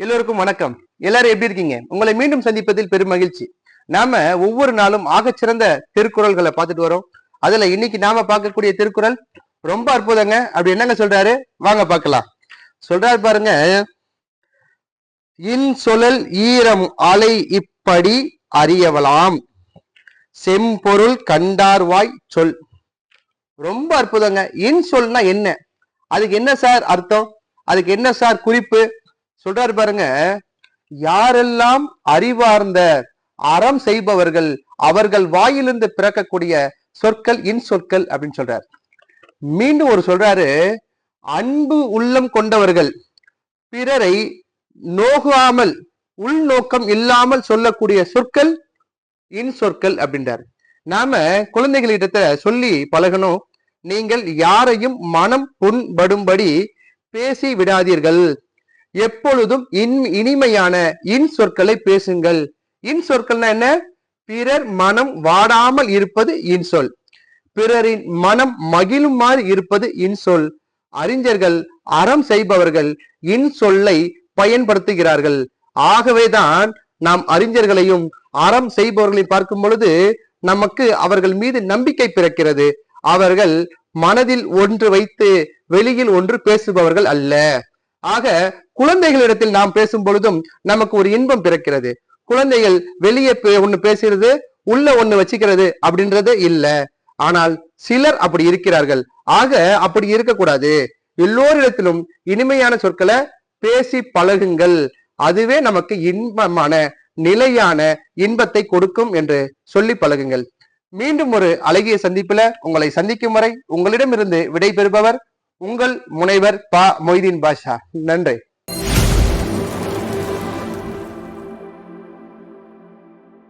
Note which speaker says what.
Speaker 1: எல்லோருக்கும் வணக்கம். எல்லாரும் எப்படி இருக்கீங்க? உங்களை மீண்டும் சந்திப்பதில் பெரும் மகிழ்ச்சி. நாம ஒவ்வொரு நாளும் ஆகச்சிறந்த திருக்குறள்களை பார்த்துட்டு வரோம். அதுல இன்னைக்கு நாம பார்க்கக்கூடிய திருக்குறள் ரொம்ப அற்புதங்க. அப்படி என்னங்க சொல்றாரு? வாங்க பார்க்கலாம். சொல்றாரு பாருங்க. இன் சொலல் ஈரம் அலை இப்படி அறியவலாம். செம்பொருள் கண்டார்வாய் சொல். ரொம்ப அற்புதங்க. இன் சொல்னா என்ன? அதுக்கு என்ன சார் அர்த்தம்? அதுக்கு என்ன சார் குறிப்பு? சொல்றாரு பாருங்க யாரெல்லாம் அறிவார்ந்த அறம் செய்பவர்கள் அவர்கள் வாயிலிருந்து பிறக்கக்கூடிய சொற்கள் இன் சொற்கள் அப்படின்னு சொல்றாரு. மீண்டும் ஒரு சொல்றாரு அன்பு உள்ளம் கொண்டவர்கள் பிறரை நோகாமல் உள்நோக்கம் இல்லாமல் சொல்லக்கூடிய சொற்கள் இன் சொற்கள் அப்படின்றாரு. நாம குழந்தைகளிடத்த சொல்லி பழகணும். நீங்கள் யாரையும் மனம் புண்படும்படி பேசி விடாதீர்கள். எப்பொழுதும் இன் இனிமையான இன் சொற்களை பேசுங்கள். இன் சொற்கள்னா என்ன? பிறர் மனம் வாடாமல் இருப்பது இன் சொல். பிறரின் மனம் மகிழுமாறு இருப்பது இன் சொல். அறிஞர்கள் அறம் செய்பவர்கள் இன் சொல்லை பயன்படுத்துகிறார்கள். ஆகவேதான் நாம் அறிஞர்களையும் அறம் செய்பவர்களையும் பார்க்கும் பொழுது நமக்கு அவர்கள் மீது நம்பிக்கை பிறக்கிறது. அவர்கள் மனதில் ஒன்று வைத்து வெளியில் ஒன்று பேசுபவர்கள் அல்ல. ஆக குழந்தைகளிடத்தில் நாம் பேசும் பொழுதும் நமக்கு ஒரு இன்பம் பிறக்கிறது. குழந்தைகள் வெளியே ஒன்னு ஒண்ணு பேசுறது உள்ள ஒண்ணு வச்சுக்கிறது அப்படின்றது இல்ல. ஆனால் சிலர் அப்படி இருக்கிறார்கள். ஆக அப்படி இருக்கக்கூடாது. எல்லோரிடத்திலும் இனிமையான சொற்களை பேசி பழகுங்கள். அதுவே நமக்கு இன்பமான நிலையான இன்பத்தை கொடுக்கும் என்று சொல்லி பழகுங்கள். மீண்டும் ஒரு அழகிய சந்திப்புல உங்களை சந்திக்கும் வரை உங்களிடமிருந்து விடை பெறுபவர் உங்கள் முனைவர் பா மொய்தீன் பாஷா. நன்றி.